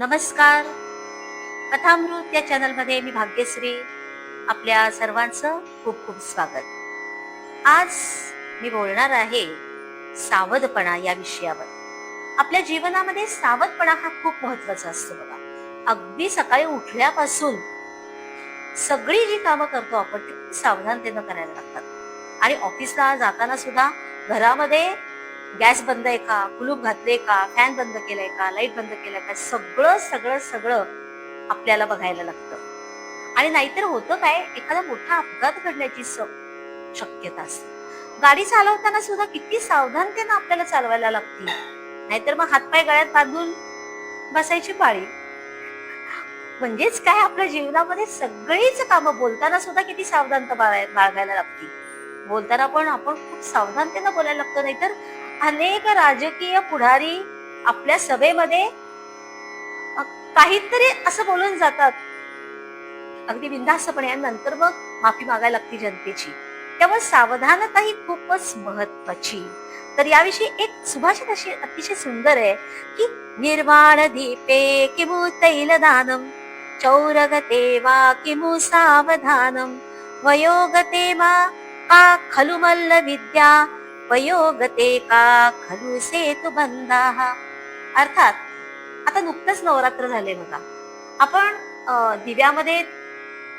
नमस्कार. कथामृत या चॅनलमध्ये मी भाग्यश्री आपल्या सर्वांचं खूप खूप स्वागत. आज मी बोलणार आहे सावधपणा या विषयावर. आपल्या जीवनामध्ये सावधपणा हा खूप महत्त्वाचा असतो बघा. अगदी सकाळी उठल्यापासून सगळी जी कामं करतो आपण ती सावधानतेनं करायला लागतात. आणि ऑफिसला जाताना सुद्धा घरामध्ये गॅस बंद आहे का? कुलूप घातले का? फॅन बंद केलाय का? लाइट बंद केलाय का? सगळं सगळं सगळं आपल्याला बघायला लागतं. आणि नाहीतर होतं काय? एखादा मोठा अपघात घडण्याची शक्यता असते. गाडी चालवताना सुद्धा किती सावधानतेनं आपल्याला चालवायला लागते नाहीतर मग हातपाय गळ्यात बांधून बसायची पाळी. म्हणजेच काय? आपल्या जीवनामध्ये सगळीच कामं बोलताना सुद्धा किती सावधानता बाळगायला लागते बोलताना पण आपण खूप सावधानतेनं बोलायला लागतो. नाहीतर अनेक राजकीय पुढारी आपल्या सभेमध्ये काहीतरी असं बोलून जातात. अगदी बिंदास्तपणे नंतर मग माफी मागायला लागते जनतेची. त्यामुळे सावधानता ही खूपच महत्वाची तर याविषयी एक सुभाषित अशी अतिशय सुंदर आहे की निर्वाण दीपे किमु तैलदानम चौरगते वा किमु सावधानम वयोगते मा का खलु मल्ल विद्या वयोगते का? खलु सेतु बंधाः. अर्थात आता नुकतंच नवरात्र झाले बघा. आपण दिव्यामध्ये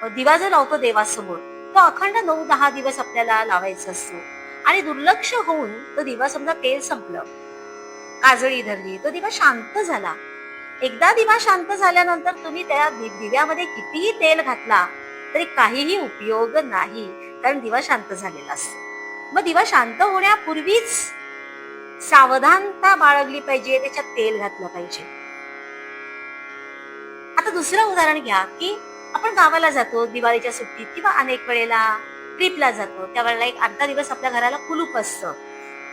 दिवा जो लावतो देवासमोर तो अखंड नऊ दहा दिवस आपल्याला लावायचा असतो. आणि दुर्लक्ष होऊन तो दिवा समजा तेल संपलं काजळी धरली तो दिवा शांत झाला. एकदा दिवा शांत झाल्यानंतर तुम्ही त्या दि- दिव्यामध्ये कितीही तेल घातला तरी काहीही उपयोग नाही कारण दिवा शांत झालेला असतो. मग दिवा शांत होण्यापूर्वीच सावधानता बाळगली पाहिजे त्याच्यात तेल घातलं पाहिजे. आता दुसरं उदाहरण घ्या की आपण गावाला जातो दिवाळीच्या सुट्टीत किंवा अनेक वेळेला ट्रिपला जातो त्यावेळेला एक अर्धा दिवस आपल्या घराला कुलूप असतं.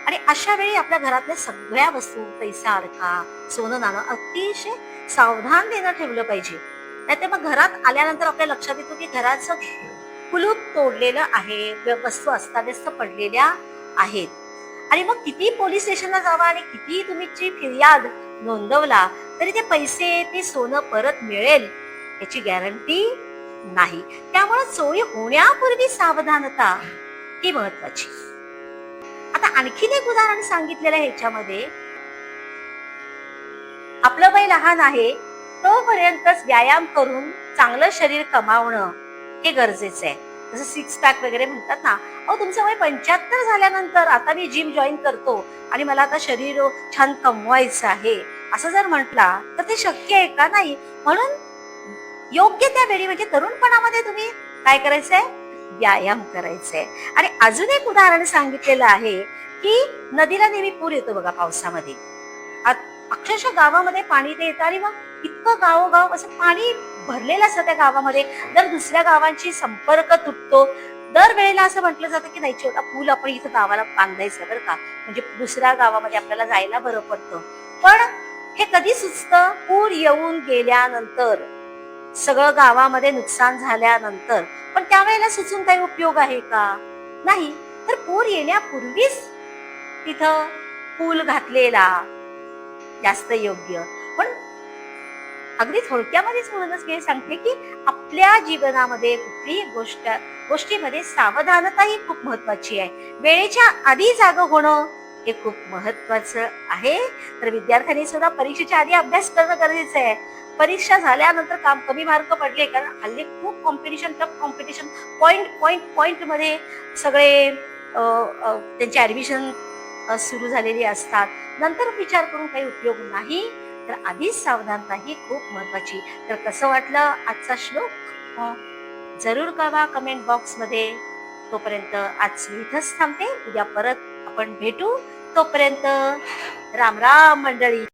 आणि अशा वेळी आपल्या घरातल्या सगळ्या वस्तू पैसा अडका सोनं नाणं अतिशय सावधान देणं ठेवलं पाहिजे. नाहीतर मग घरात आल्यानंतर आपल्या लक्षात येतो की घराचं कुलूप तोडलेलं आहे वस्तू अस्ताव्यस्त पडलेल्या आहेत. आणि मग किती पोलीस स्टेशनला जावा आणि किती तुमची फिर्याद नोंदवला तरी ते पैसे ते सोनं परत मिळेल याची गॅरंटी नाही. त्यामुळे चोरी होण्यापूर्वी सावधानता ही महत्वाची आता आणखीन एक उदाहरण सांगितलेलं आहे ह्याच्यामध्ये आपलं वय लहान आहे तोपर्यंतच व्यायाम करून चांगलं शरीर कमावणं हे गरजेचं आहे. जसं सिक्स पॅक वगैरे म्हणतात ना अहो तुमचं वय पंच्याहत्तर झाल्यानंतर आता मी जिम जॉईन करतो आणि मला आता शरीर छान कमवायचं आहे. असं जर म्हटला तर ते शक्य आहे का नाही? म्हणून योग्य त्या वेळी म्हणजे तरुणपणामध्ये तुम्ही काय करायचंय? व्यायाम करायचंय. आणि अजून एक उदाहरण सांगितलेलं आहे की नदीला नेहमी पूर येतो बघा पावसामध्ये. अक्षरशः गावामध्ये पाणी ते येतं आणि मग इतकं गावोगाव असं पाणी भरलेलं असतं त्या गावामध्ये. दर दुसऱ्या गावांशी संपर्क तुटतो दर वेळेला असं म्हटलं जातं की नाही छोटा पूल आपण इथं गावाला बांधायचं बरं का. म्हणजे दुसऱ्या गावामध्ये आपल्याला जायला बरं पडतं. पण हे कधी सुचतं? पूर येऊन गेल्यानंतर. सगळं गावामध्ये नुकसान झाल्यानंतर. पण त्यावेळेला सुचून काही उपयोग आहे का? नाही. तर पूर येण्यापूर्वीच तिथं पूल घातलेला जास्त योग्य. अगदी थोडक्यामध्येच म्हणूनच मी सांगते की आपल्या जीवनामध्ये कुठलीही गोष्ट गोष्टीमध्ये सावधानता ही खूप महत्वाची आहे. वेळेच्या आधी जाग होणं हे खूप महत्वाचं आहे. तर विद्यार्थ्यांनी सुद्धा परीक्षेच्या आधी अभ्यास करणं गरजेचं आहे. परीक्षा झाल्यानंतर काम कमी मार्क पडले कारण हल्ली खूप competition tough competition point point पॉइंटमध्ये सगळे त्यांची ऍडमिशन सुरू झालेली असतात. नंतर विचार करून काही उपयोग नाही. तर आधीच सावधानता ही खूप महत्वाची. तर कसं वाटलं आजचा श्लोक? जरूर कळवा कमेंट बॉक्समध्ये. तोपर्यंत आज मी इथंच थांबते. उद्या परत आपण भेटू. तोपर्यंत राम राम मंडळी.